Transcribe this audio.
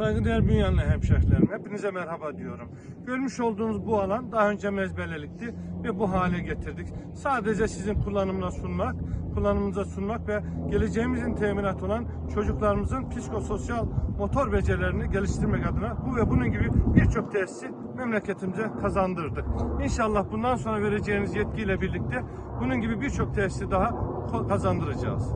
Saygıdeğer Bünyanlı hemşehrilerim, hepinize merhaba diyorum. Görmüş olduğunuz bu alan daha önce mezbelelikti ve bu hale getirdik. Sadece sizin kullanımına sunmak, kullanımınıza sunmak ve geleceğimizin teminatı olan çocuklarımızın psikososyal motor becerilerini geliştirmek adına bu ve bunun gibi birçok tesisi memleketimize kazandırdık. İnşallah bundan sonra vereceğiniz yetkiyle birlikte bunun gibi birçok tesisi daha kazandıracağız.